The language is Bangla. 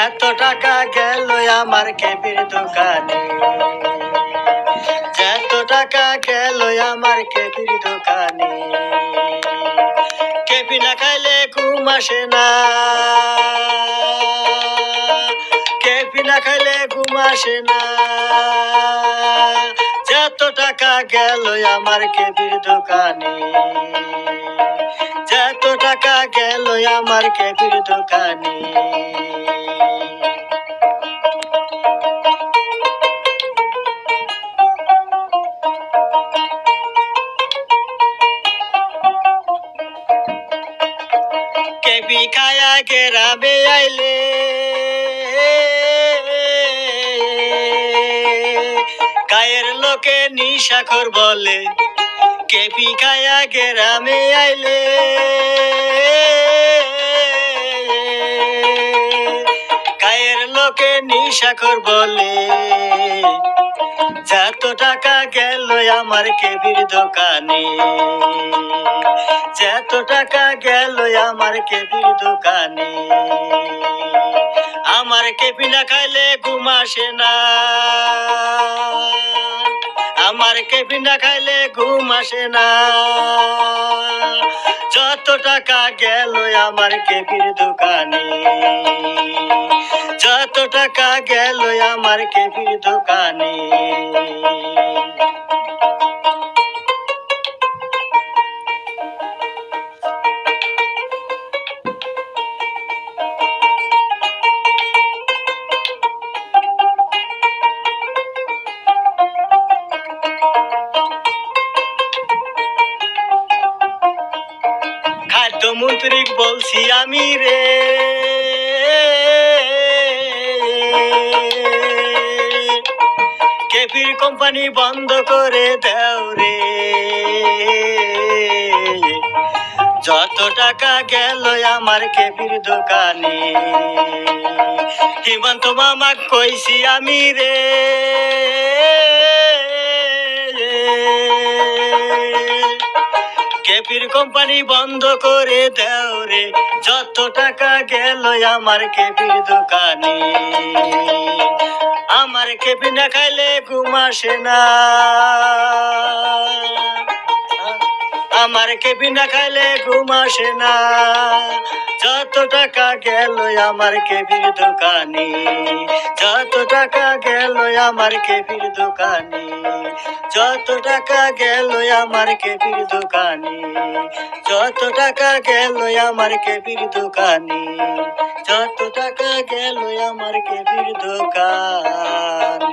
যত টাকা গেল আমার কেবির দোকানে। এত টাকা গেল আমার কেবির দোকানে। কেপি না খাইলে ঘুম আসে না। কেপি না খাইলে ঘুম আসে না। টাকা গেল আমার কেবির দোকানে। যত টাকা গেল আমার কেবির দোকানে। কেবি খায়া গেরামে আইলে গায়ের লোকে নিশাখর বলে কেবি খায়া গেরামে আইলে? গায়ের লোকে নিশাখর বলে, যত টাকা গেল আমার কেবির দোকানে, যত টাকা গেল আমার কেবির দোকানে। আমার কেপি না খাইলে ঘুম আসে না। কেপি না খাইলে ঘুম আসে না? যত টাকা গেল আমার কেবির দোকানে। যত টাকা গেল আমার কেবির দোকানে। খাদ্যমন্ত্রী বলছি আমি রে। কেপির কোম্পানি বন্ধ করে দাও রে। যত টাকা গেল আমার কেপির দোকানে, হিমন্ত মামা কইছি আমি রে। কেপির কোম্পানি বন্ধ করে দেও রে। যত টাকা গেল আমার কেপির দোকানে। আমার কেপি না খাইলে ঘুম আসে না। আমার কেপি না খাইলে ঘুম আসে না। যত টাকা গেল আমার কেবির দোকানে। যত টাকা গেল আমার কেবির দোকানে। যত টাকা গেল আমার কেবির দোকানে। যত টাকা গেল আমার কেবির দোকানে। যত টাকা গেল আমার কেবির দোকান।